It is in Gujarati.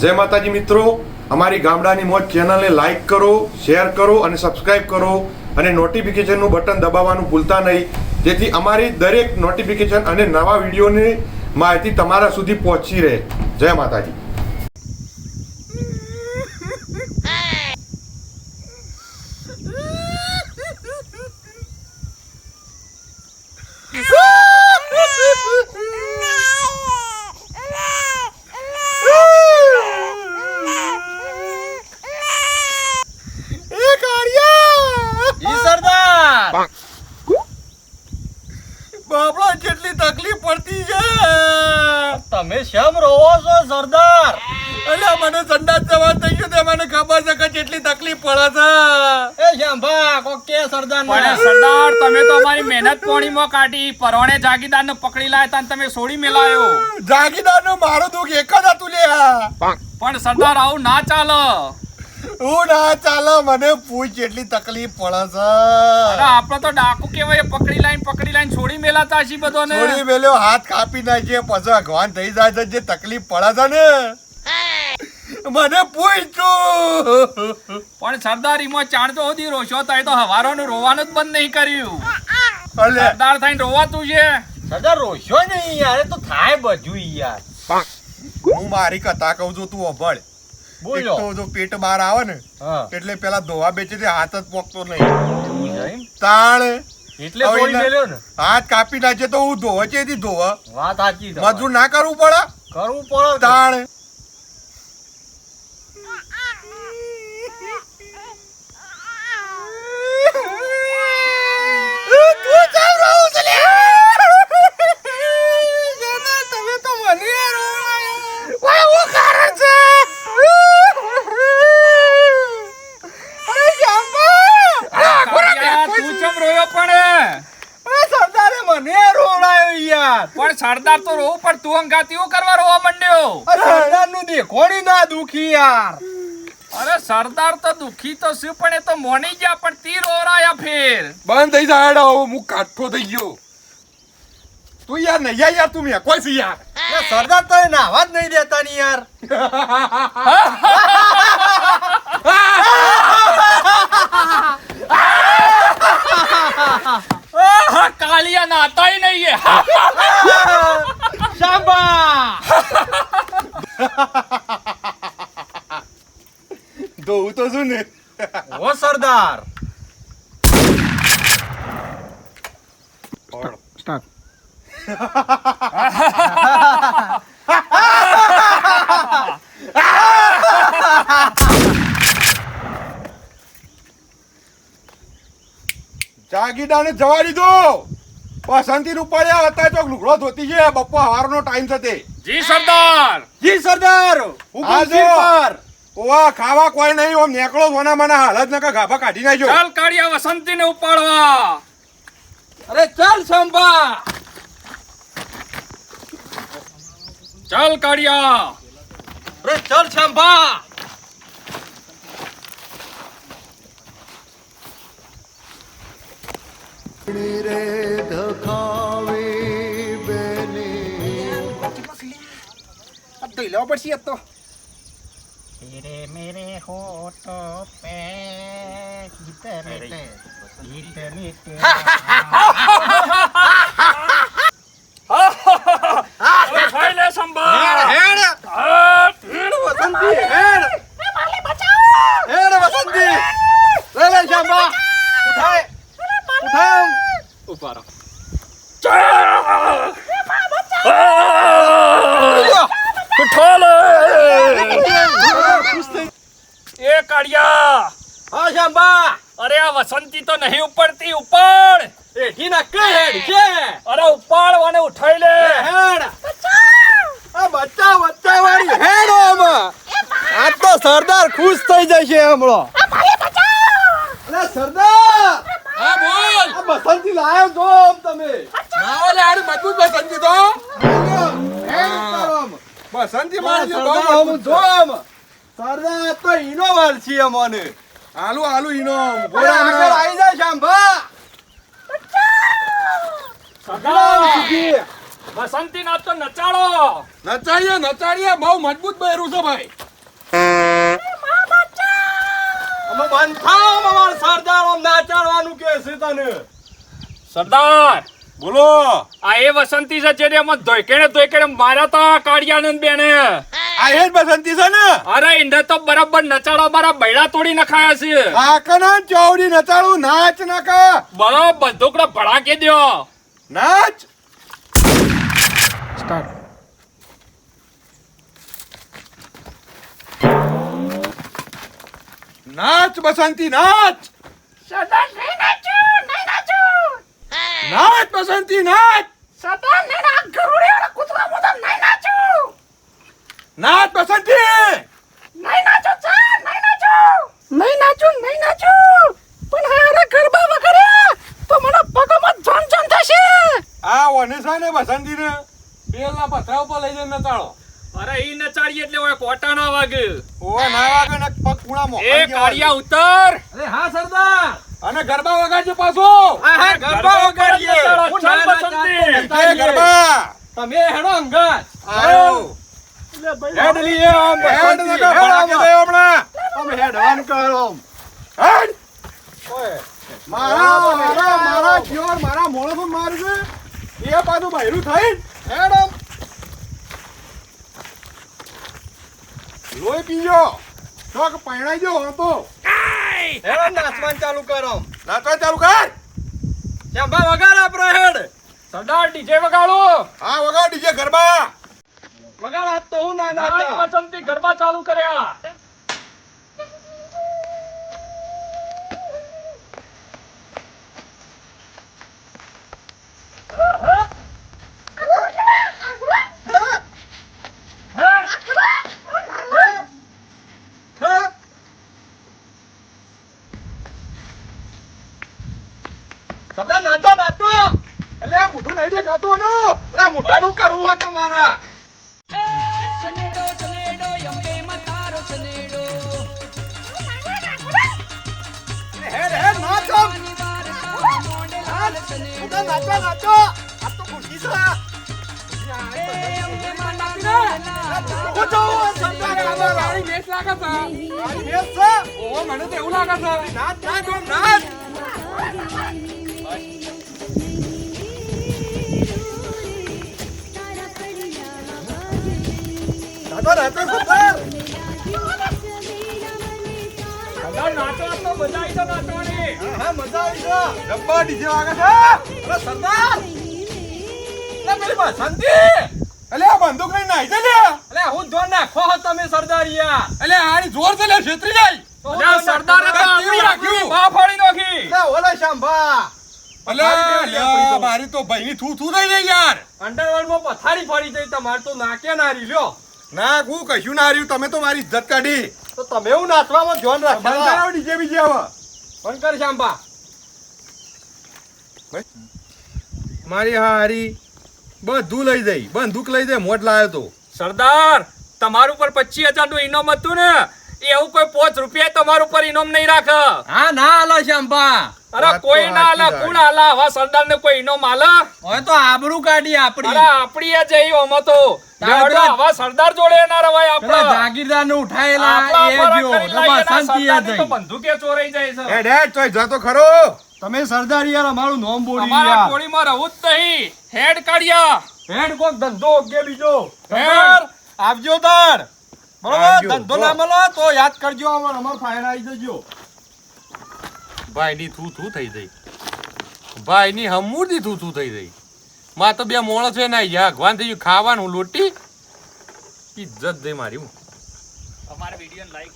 જય માતાજી મિત્રો. અમારી ગામડાની મોજ ચેનલને લાઈક કરો શેર કરો અને સબસ્ક્રાઇબ કરો અને નોટિફિકેશનનું બટન દબાવવાનું ભૂલતા નહીં. જેથી અમારી દરેક નોટિફિકેશન અને નવા વિડીયોની માહિતી તમારા સુધી પહોંચી રહે. જય માતાજી ઈ સરદાર બાબલો કેટલી તકલીફ પડતી છે તમે શેમ રોવો છો સરદાર? અલ્યા મને સંડાસ જવા થઈ ગયું તે મને ખબર છે કે કેટલી તકલીફ પડે છે. એ શ્યામભા કોક કે સરદાર પણ સરદાર તમે તો અમારી મહેનત પોણીમાં કાઢી પરવાણે જાગીદાર ને પકડી લાયા તા તમે છોડી મેલાયો. જાગીદારનું મારું દુઃખ એક જ હતું લે પણ સરદાર આવું ના ચાલે. હું ના ચાલે મને પૂછ એટલી તકલીફ પડે અરે છે આપણે તો ડાકુ કેવાય પકડી લાઈન પકડી લાઈન છોડી મેલાતા છી બધોને. છોડી વેલ્યો હાથ કાપી નાખીએ પછી અગવાન થઈ જાય છે જે તકલીફ પડે છે ને. મને પૂછ પણ સરદારીમાં ચાણ તો સુધી રોશો થાય તો હવારોનું રોવાનું જ બંધ નહીં કર્યું. અલે. સરદાર થઈને રોવાતું છે. સરદાર રોશો નહીં યાર તો થાય બધું યાર. હું મારી કથા કહું છું તું અભળ બોલો. તો જો પેટ બહાર આવે ને એટલે પેલા ધોવા બેચે હાથ જ પોકતો નહીં. એટલે ને? હાથ કાપી નાખે તો હું ધોવે છે ધોવે વાત સાચી મજૂર ના કરવું પડે? કરવું પડે ને. તાણ કાળિયા, તું ચમ રોયો પણ સરદારે મને યાર પણ સરદાર તો રોવું પણ તું અંગાતી હું કરવા રોવા માંડ્યો સરદારનું દેખોડી ના દુખી યાર અરે સરદાર તો દુખી તો શું પણ એ તો મોની ગયા પણ તી રોરાયા ફેર બંધ થઈ જાય હેડો, હું કાઠો થઈ ગયો તું યાર નહીં યાર તું મેં કોઈ છે યાર સરદાર તો નાવા જ નહીં દેતા ની યાર આહા, કાલિયા નાતાય નહીં એ. શાબા ધોવું તો શું ને. ઓ સરદાર. જવા દીધો. પસંદથી રૂપાળિયા હતા તો લુગડો ધોતી છે બપ્પા હવારનો ટાઈમ થતે જી સરદાર. જી સરદાર. પર ઓવા ખાવા કોઈ નહીં ઓમ નેકળો સોના મને હાલત નકા ગાભા કાઢી નાખજો ચાલ કાળિયા વસંતી ને ઉપાડવા. અરે ચાલ સંભા. ચાલ કાળિયા. અરે ચાલ સંભા. तेरे मेरे होठों पे गीत मीठे गीत मीठे હવે ખાઈ લે સંભાળ હેડ હા, હેડ વસંતી હેડ હેડ વસંતી લે લે શાંબા ઉઠાય વસંતી તો નહીં ઉપડતી ઉપાડ! એઠી ના કઈ હેડ છે અરે ઉપાડ વાને ઉઠાઈ લે! હેડ! આ બચ્ચા બચ્ચા વાળી હેડ આમાં. આ તો સરદાર ખુશ થઈ જશે હમણો. અરે સરદાર! હા બોલ! આ બસંતી લાયો જો આમ તમે. ના લે હેડ મજબૂત બસંતી તો. હેડ બસંતી આ મારી સરદાર તો. જો આમ. સરદાર તો ઇનો વાળ છે અમને આલુ આલુ ઈનો. બોલા આગળ આવી જાય શાંભા સરદાર વસંતી નાચ તો નચાડો. નચાડીએ નચાડીએ. બહુ મજબૂત બહેરું છે ભાઈ. અમે બંધાવ અમાર સરદાર આમ નાચાડવાનું કે છે તને. સરદાર બોલો. આ એ વસંતી છે જેને એમાં ધોઈકેણે ધોઈકેણે માર્યા તા કાળિયાનંદ બેને. આ એ બસંતી છે ને? અરે ઇન્દ્ર તો બરાબર નચાડો મારા બૈડા તોડી નખાયા છે. કાકના ચોવડી નચાડું નાચ નાકા બરાબર બંદૂકડો ભડાકી દ્યો. નાચ. નાચ બસંતી નાચ. સદા નહીં નાચું નહીં નાચું. નાચ બસંતી નાચ. સદા નહીં ના ગરુડે વાળા કૂતરા મોટા નહીં નાચું નાચ બસંતી નહીં નાચું ચાલ નહીં નાચું! નહીં નાચું નહીં નાચું. પણ હારા ગરબા વગરે. તો મને પગમાં જોન જોન થશે. આ વનેસા ને બસંતી ને પેલા પથરા ઉપર લઈ જઈને નચાડો. અરે ઈ નચાડી એટલે ઓય કોટા ના વાગે. ઓ ના વાગે ને પગ પૂણા મો. એ કાળિયા ઉતર. અરે હા સરદાર. અને ગરબા વગાડજો પાછો. હા હા ગરબા વગાડીએ. હું ના બસંતી. ગરબા. તમે હેડો અંગાજ આવો. હેડ લઈએ આમ. હેડ હેડ ભડાકે આમ. દેવો હમણાં. તમે હેડવાનું કરો. આમ. હેડ મારા મારા મારા જીવન મારા મોણસો મારશે એ પાછું બહેરું થઈ. હેડ આમ. લોહી પીજો. શોખ પૈણાઈ જો હું તો. હેડો નાચવાનું ચાલુ કરો આમ. નાચવા ચાલુ કર. શ્યામભા વગાડ આપણો હેડ. સરદાર ડીજે વગાડો. હા વગાડ ડીજે ગરબા વગાડ આપતો હું ના વસંતી ગરબા ચાલુ કર્યા. સરદાર નાચો નાચો એટલે આ મોઢું નહીં દેખાતું ને? આ મોઢાનું કરવું હોય તમારા. બધા નાચો નાચો આ તો ખુશી છે હું જોઉં સરદાર અમારા. બંદૂક લઈને નાઈ લે. અલે હું જોર નાખો તમે સરદારિયા એટલે આની જોર છે લે છેતરી જાય. આપણી રાખ્યું. બા ફાડી નાખી. ઓલે શાંભા. મારી તો ભાઈની થૂ થૂ થઈ ગઈ યાર. અંડરવર્લ્ડમાં પથારી ફરી જઈ તમારે તો નાકે ના લ્યો. ના હું કશું ના રહ્યું? તમે તો મારી ઇજ્જત કાઢી. તો તમે એવું નાચવામાં ધ્યાન રાખો કરાવો ડીજે બીજે હવે બંધ કર મારી હારી બધું લઈ જઈ. બંદૂક લઈ જઈ મોટ લાવ્યો તો. સરદાર તમારું ઉપર પચીસ હજારનું ઇનામ હતું ને. એવું કોઈ પોચ રૂપિયા તમારું પર ઇનામ નહીં રાખે. હા ના હાલો શાંભા. અરે કોઈ ના આલા હાલા કોણ આલા? આવા સરદાર ને કોઈ ઇનામ આલે? હવે તો આબરૂ કાઢી અરે આપણી આપણી એ જઈ ઓમાં તો- આવા સરદાર જોડે ના રવાય આપણા. જાગીરદાર ને ઉઠાયેલા એ જો કરી લાવીએ ના બસંતી એ સરદારની તો જઈ બંદૂકે ચોરાઈ જાય છે. હેડ હેડ ચોય જતો ખરો. તમે સરદાર યાર અમારું નામ બોલી અમારા યાર રહું જ નહીં. હેડ કાઢ્યા. હેડ કોક ધંધો કે બીજો. હેડ. આવજો તાર બરોબર? ધંધો ના મળે તો યાદ કરજો અમાર. અમાર ફાયર આવી જજો. ભાઈની થૂ થૂ થઈ જઈ. ભાઈની હમૂરથી થૂ થૂ થઈ જઈ. માં તો બે મોણસ છે ના યા ભગવાન થઈ ગયું. ખાવાનું, લોટી. ઇજ્જત દે મારી હું. અમારા વીડિયો લાઈક